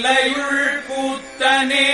போற்றி தில்லையுள் கூத்தனே